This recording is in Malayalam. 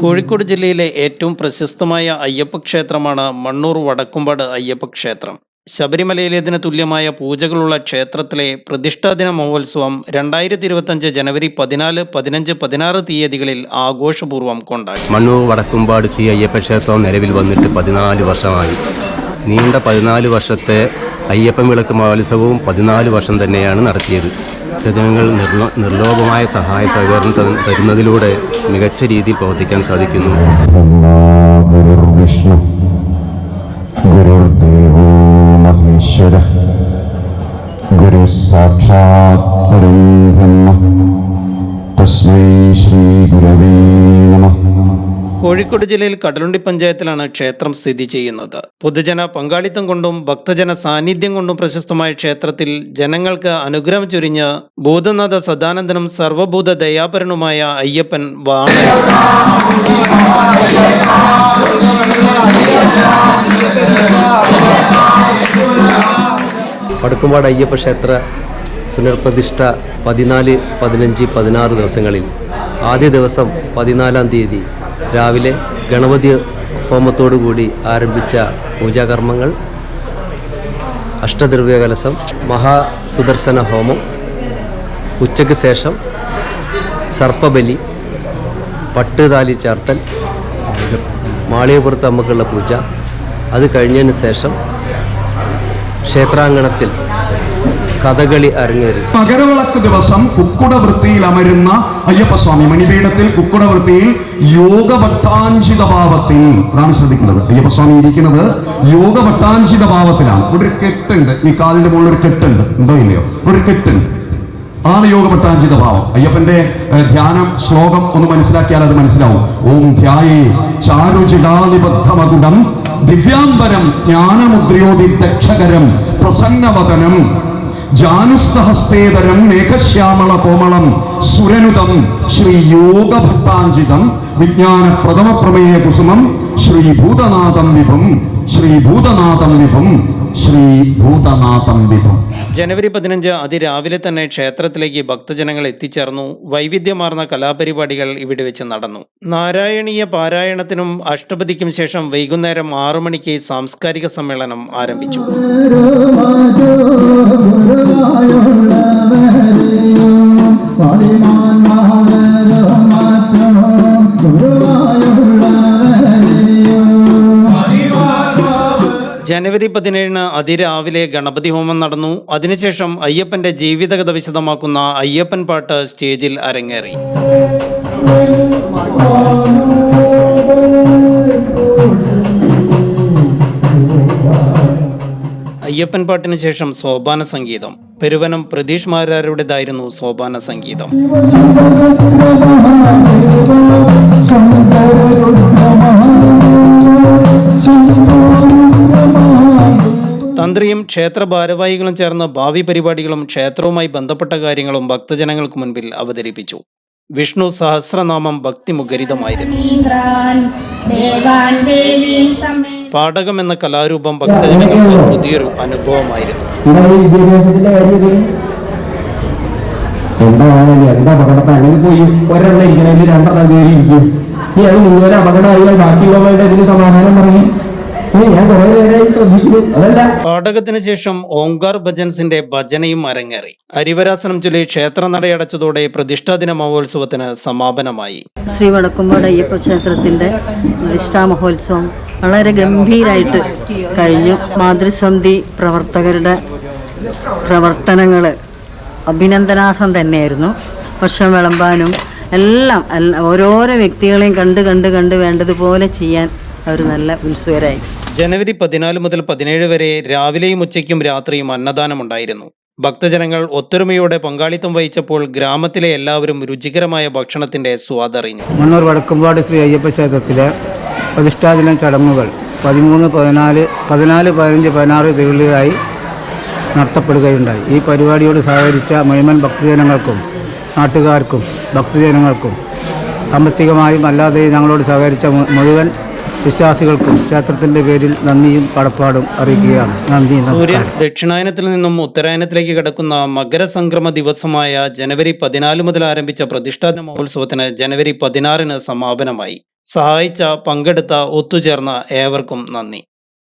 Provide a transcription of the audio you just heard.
കോഴിക്കോട് ജില്ലയിലെ ഏറ്റവും പ്രശസ്തമായ അയ്യപ്പ ക്ഷേത്രമാണ് മണ്ണൂർ വടക്കുംപാട് അയ്യപ്പ ക്ഷേത്രം. ശബരിമലയിലേതിന് തുല്യമായ പൂജകളുള്ള ക്ഷേത്രത്തിലെ പ്രതിഷ്ഠാദിന മഹോത്സവം രണ്ടായിരത്തി ഇരുപത്തഞ്ച് ജനുവരി പതിനാല് പതിനഞ്ച് പതിനാറ് തീയതികളിൽ ആഘോഷപൂർവം കൊണ്ടാടി. മണ്ണൂർ വടക്കുംപാട് ശ്രീ അയ്യപ്പ ക്ഷേത്രം നിലവിൽ വന്നിട്ട് പതിനാല് വർഷമായി. നീണ്ട പതിനാല് വർഷത്തെ അയ്യപ്പൻ വിളക്ക് മഹോത്സവവും പതിനാല് വർഷം തന്നെയാണ് നടത്തിയത്. ജനങ്ങൾ നിർലോഭമായ സഹായ സഹകരണം തരുന്നതിലൂടെ മികച്ച രീതിയിൽ പ്രവർത്തിക്കാൻ സാധിക്കുന്നു. ഈശ്വര ഗുരു സാക്ഷാത് പരംബ്രഹ്മ തസ്മൈ ശ്രീ ഗുരവേ കോഴിക്കോട് ജില്ലയിൽ കടലുണ്ടി പഞ്ചായത്തിലാണ് ക്ഷേത്രം സ്ഥിതി ചെയ്യുന്നത്. പൊതുജന പങ്കാളിത്തം കൊണ്ടും ഭക്തജന സാന്നിധ്യം കൊണ്ടും പ്രശസ്തമായ ക്ഷേത്രത്തിൽ ജനങ്ങൾക്ക് അനുഗ്രഹം ചൊരിഞ്ഞ് ഭൂതനാഥ സദാനന്ദനും സർവഭൂത ദയാപരനുമായ അയ്യപ്പൻ വാണ വടക്കുംപാട് അയ്യപ്പ ക്ഷേത്ര പുനർപ്രതിഷ്ഠ പതിനാല് പതിനഞ്ച് പതിനാറ് ദിവസങ്ങളിൽ. ആദ്യ ദിവസം പതിനാലാം തീയതി. രാവിലെ ഗണപതി ഹോമത്തോടുകൂടി ആരംഭിച്ച പൂജാകർമ്മങ്ങൾ. അഷ്ടദ്രവ്യ കലശം മഹാസുദർശന ഹോമം ഉച്ചയ്ക്ക് ശേഷം സർപ്പബലി പട്ടുതാലി ചാർത്തൽ മാളികപ്പുറത്ത് അമ്മക്കുള്ള പൂജ. അത് കഴിഞ്ഞതിന് ശേഷം ക്ഷേത്രാങ്കണത്തിൽ കഥകളി അരങ്ങേറി. മകരവിളക്ക് ദിവസം കുക്കുട വൃത്തിയിൽ അമരുന്ന അയ്യപ്പസ്വാമി മണിപീഠത്തിൽ കുക്കുട വൃത്തിയിൽ യോഗഭട്ടാഞ്ചിത ഭാവത്തിൽ അതാണ് ശ്രദ്ധിക്കുന്നത്. അയ്യപ്പസ്വാമി ഇരിക്കുന്നത് യോഗഭട്ടാഞ്ചിത ഭാവത്തിലാണ് ഇവിടെ ഒരു കെട്ടുണ്ട്. ഈ കാലിന്റെ മുകളിൽ ഒരു കെട്ടുണ്ട്. ഉണ്ടോ ഇല്ലയോ? ഒരു കെട്ടുണ്ട്. ആണ് യോഗഭട്ടാഞ്ചിത ഭാവം അയ്യപ്പന്റെ ധ്യാനം ശ്ലോകം ഒന്ന് മനസ്സിലാക്കിയാൽ അത് മനസ്സിലാവും. ഓം ധ്യായേ ചാരുചിടാലിബദ്ധമകുടം ദിവ്യാംബരം ജ്ഞാനമുദ്രയോതി ദക്ഷകരം പ്രസന്നവതനം ജാനുസ്തഹസ്തേതരം മേഘശ്യാമള കോമളം സുരനുതം ശ്രീ യോഗഭട്ടാഞ്ചിതം വിജ്ഞാന പ്രഥമ പ്രമേയ കുസുമം ശ്രീ ഭൂതനാഥം വിഭം ശ്രീ ഭൂതനാഥം വിഭം ശ്രീ ഭൂതനാഥം വിധം ജനുവരി പതിനഞ്ച് അതിരാവിലെ തന്നെ ക്ഷേത്രത്തിലേക്ക് ഭക്തജനങ്ങൾ എത്തിച്ചേർന്നു. വൈവിധ്യമാർന്ന കലാപരിപാടികൾ ഇവിടെ വെച്ച് നടന്നു. നാരായണീയ പാരായണത്തിനും അഷ്ടപതിക്കും ശേഷം വൈകുന്നേരം ആറു മണിക്ക് സാംസ്കാരിക സമ്മേളനം ആരംഭിച്ചു. ജനുവരി പതിനേഴിന് അതിരാവിലെ ഗണപതി ഹോമം നടന്നു. അതിനുശേഷം അയ്യപ്പന്റെ ജീവിതകഥ വിശദമാക്കുന്ന അയ്യപ്പൻ പാട്ട് സ്റ്റേജിൽ അരങ്ങേറി. അയ്യപ്പൻ പാട്ടിന് ശേഷം സോപാന സംഗീതം. പെരുവനം പ്രതീഷ് മാരാരുടേതായിരുന്നു സോപാന സംഗീതം. തന്ത്രിയും ക്ഷേത്ര ഭാരവാഹികളും ചേർന്ന ഭാവി പരിപാടികളും ക്ഷേത്രവുമായി ബന്ധപ്പെട്ട കാര്യങ്ങളും ഭക്തജനങ്ങൾക്ക് മുൻപിൽ അവതരിപ്പിച്ചു. വിഷ്ണു സഹസ്രനാമം ഭക്തിമുഖരിതമായിരുന്നു. പാടകം എന്ന കലാരൂപം ഭക്തജനങ്ങൾക്ക് പുതിയൊരു അനുഭവമായിരുന്നു. ഈ എന്താ പോയി ഒരെണ്ണം ഇരിക്കണമെങ്കിൽ രണ്ടെണ്ണം കയറി ഇരിക്കും ഈ അത് മുഴുവൻ അപകടമായാൽ ബാക്കിയുള്ളവരുടെ ഇതിന് സമാധാനം പറയും. പാടകത്തിന് ശേഷം ഓങ്കാർ ഭജൻസിന്റെ ഭജനയും അരങ്ങേറി. അരിവരാസനം ചൊല്ലി ക്ഷേത്ര നടയടച്ചതോടെ പ്രതിഷ്ഠാദിന മഹോത്സവത്തിന് സമാപനമായി. ശ്രീ വടക്കുംപാട് അയ്യപ്പ ക്ഷേത്രത്തിന്റെ പ്രതിഷ്ഠാ മഹോത്സവം വളരെ ഗംഭീരായിട്ട് കഴിഞ്ഞു. മാതൃസമിതി പ്രവർത്തകരുടെ പ്രവർത്തനങ്ങൾ അഭിനന്ദനാർഹം തന്നെയായിരുന്നു. വർഷം വിളമ്പാനും എല്ലാം എല്ല- ഓരോരോ വ്യക്തികളെയും കണ്ട് കണ്ട് കണ്ട് വേണ്ടതുപോലെ ചെയ്യാൻ അവർ നല്ല ഉത്സുകരായി. ജനുവരി പതിനാല് മുതൽ പതിനേഴ് വരെ രാവിലെയും ഉച്ചയ്ക്കും രാത്രിയും അന്നദാനമുണ്ടായിരുന്നു. ഭക്തജനങ്ങൾ ഒത്തൊരുമയോടെ പങ്കാളിത്തം വഹിച്ചപ്പോൾ ഗ്രാമത്തിലെ എല്ലാവരും രുചികരമായ ഭക്ഷണത്തിന്റെ സ്വാദറിഞ്ഞു. മണ്ണൂർ വടക്കുംപാട് ശ്രീ അയ്യപ്പ ക്ഷേത്രത്തിലെ പ്രതിഷ്ഠാദിന ചടങ്ങുകൾ പതിമൂന്ന് പതിനാല് പതിനാല് പതിനഞ്ച് പതിനാറ് തീയതികളിലായി നടത്തപ്പെടുകയുണ്ടായി. ഈ പരിപാടിയോട് സഹകരിച്ച മുഴുവൻ ഭക്തജനങ്ങൾക്കും നാട്ടുകാർക്കും ഭക്തജനങ്ങൾക്കും സാമ്പത്തികമായും അല്ലാതെയും ഞങ്ങളോട് സഹകരിച്ച മുഴുവൻ വിശ്വാസികൾക്കും ക്ഷേത്രത്തിന്റെ പേരിൽ നന്ദിയും കടപ്പാടും അറിയിക്കുകയാണ്. നന്ദി സൂര്യൻ ദക്ഷിണായനത്തിൽ നിന്നും ഉത്തരായനത്തിലേക്ക് കടക്കുന്ന മകരസംക്രമ ദിവസമായ ജനുവരി പതിനാല് മുതൽ ആരംഭിച്ച പ്രതിഷ്ഠാ മഹോത്സവത്തിന് ജനുവരി പതിനാറിന് സമാപനമായി. സഹായിച്ച പങ്കെടുത്ത ഒത്തുചേർന്ന ഏവർക്കും നന്ദി.